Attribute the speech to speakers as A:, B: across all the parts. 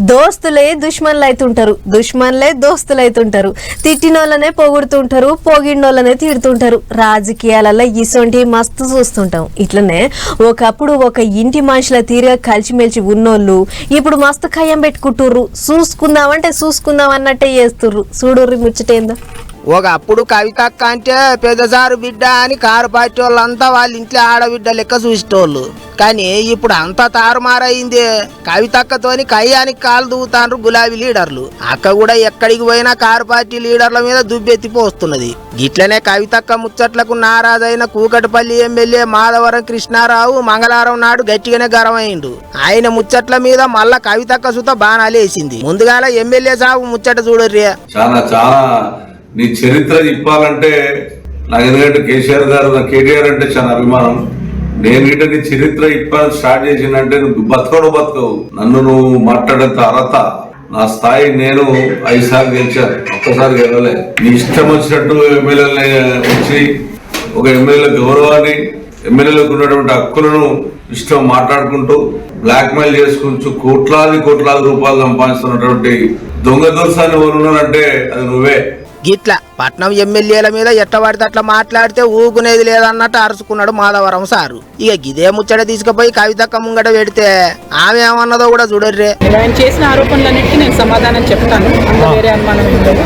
A: దోస్తులే దుష్మన్లు అవుతుంటారు దుష్మన్లే దోస్తులు అవుతుంటారు తిట్టినోళ్ళనే పొగుడుతుంటారు పొగిడినోళ్ళనే తిడుతుంటారు. రాజకీయాలలో ఇసొంటి మస్తు చూస్తుంటాం. ఇట్లనే ఒకప్పుడు ఒక ఇంటి మనుషుల తీరుగా కలిసిమెలిసి ఉన్నోళ్ళు ఇప్పుడు మస్తు ఖయ్యం పెట్టుకుంటుర్రు. చూసుకుందామంటే చూసుకుందాం అన్నట్టే చేస్తుర్రు. చూడుర్రి ముచ్చటేందో.
B: ఒకప్పుడు కవితక్క అంటే పెద్దసారు బిడ్డ అని కారు పార్టీ వాళ్ళంతా వాళ్ళ ఇంట్లో ఆడబిడ్డ లెక్క చూసేటోళ్ళు. కానీ ఇప్పుడు అంతా తారుమారైంది. కవితక్కతోని కయ్యానికి కాలు దూతాండ్రు గులాబీ లీడర్లు. అక్క కూడా ఎక్కడికి పోయినా కారు పార్టీ లీడర్ల మీద దుబ్బెత్తిపోస్తున్నది. గిట్లనే కవితక్క ముచ్చట్లకు నారాజైన కూకటిపల్లి ఎమ్మెల్యే మాధవరం కృష్ణారావు మంగళవారం నాడు గట్టిగానే గరమైండు ఆయన ముచ్చట్ల మీద మళ్ళా కవితక్క సుత బాణాలేసింది. ముందుగాల ఎమ్మెల్యే సాగు ముచ్చట చూడర్రే.
C: చాలా చాలా నీ చరిత్ర చెప్పాలంటే నాకు ఎందుకంటే కేసీఆర్ గారు కేటీఆర్ అంటే చాలా అభిమానం. నేను ఇట నీ చరిత్ర ఇప్పాలని స్టార్ట్ చేసిందంటే నువ్వు బతకడు బతకవు. నన్ను నువ్వు మాట్లాడేంత అర్హత నా స్థాయి నేను ఐదు సార్లు గెలిచాను. ఒక్కసారి గెలవలే. నీ ఇష్టం వచ్చినట్టు ఎమ్మెల్యేలని వచ్చి ఒక ఎమ్మెల్యే గౌరవాన్ని ఎమ్మెల్యేలకు ఉన్నటువంటి హక్కులను ఇష్టం మాట్లాడుకుంటూ బ్లాక్ మెయిల్ చేసుకుంటూ కోట్లాది కోట్లాది రూపాయలు సంపాదిస్తున్నటువంటి దొంగ దోషాన్ని ఎవరు అది నువ్వే.
B: గిట్ల పట్నం ఎమ్మెల్యేల మీద ఎట్టబడితే అట్లా మాట్లాడితే ఊగునేది లేదన్నట్టు అరుచుకున్నాడు మాధవరం సారు. ఇక గిదే ముచ్చట తీసుకుపోయి కవితక్క ముంగట పెడితే ఆమె ఏమన్నదో కూడా చూడర్రే.
D: ఆయన చేసిన ఆరోపణలన్నిటికీ నేను సమాధానం చెప్తాను. అందులో వేరే అనుమానం ఉండదు.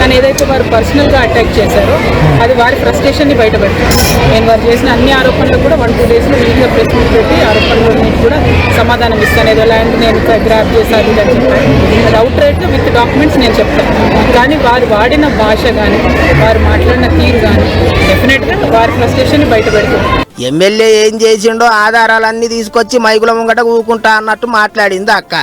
D: కానీ ఏదైతే వారు పర్సనల్గా అటాక్ చేశారో అది వారి ఫ్రస్ట్రేషన్ని బయటపెట్టారు నేను వారు చేసిన అన్ని ఆరోపణలకు కూడా వన్ టూ డేస్లో నీట్గా ప్రెస్ మీట్ పెట్టి ఆరోపణలన్నిటి కూడా సమాధానం ఇస్తాను. ఏదో ల్యాండ్ నేను గ్రాప్ చేశాను అని చెప్పాను. అవుట్ రైట్గా విత్ డాక్యుమెంట్స్ నేను చెప్తాను. కానీ వారు వాడిన భాష కానీ వారు మాట్లాడిన తీరు కానీ డెఫినెట్గా వారి ఫ్రస్ట్రేషన్ని బయటపెడుతుంది
B: ఎమ్మెల్యే ఏం చేసిండో ఆధారాలన్నీ తీసుకొచ్చి మైకుల ముంగట ఊరుకుంటా అన్నట్టు మాట్లాడింది అక్క.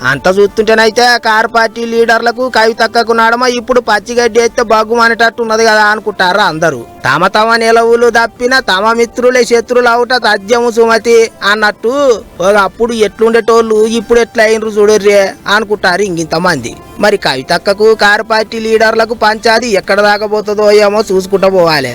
B: అంత చూస్తుంటేనైతే కారు పార్టీ లీడర్లకు కవి తక్కకు నడమ ఇప్పుడు పచ్చిగడ్డి అయితే బగ్గు అనేటట్టు ఉన్నది కదా అనుకుంటారు అందరూ. తమ తమ నిలవులు తప్పిన తమ మిత్రులే శత్రులు అవుట తథ్యము సుమతి అన్నట్టు అప్పుడు ఎట్లుండేటోళ్ళు ఇప్పుడు ఎట్లా అయినరు చూడర్రే అనుకుంటారు ఇంకింతమంది మరి కవితక్కకు కారు పార్టీ లీడర్లకు పంచాది ఎక్కడ దాకపోతుందో ఏమో చూసుకుంటూ పోవాలి.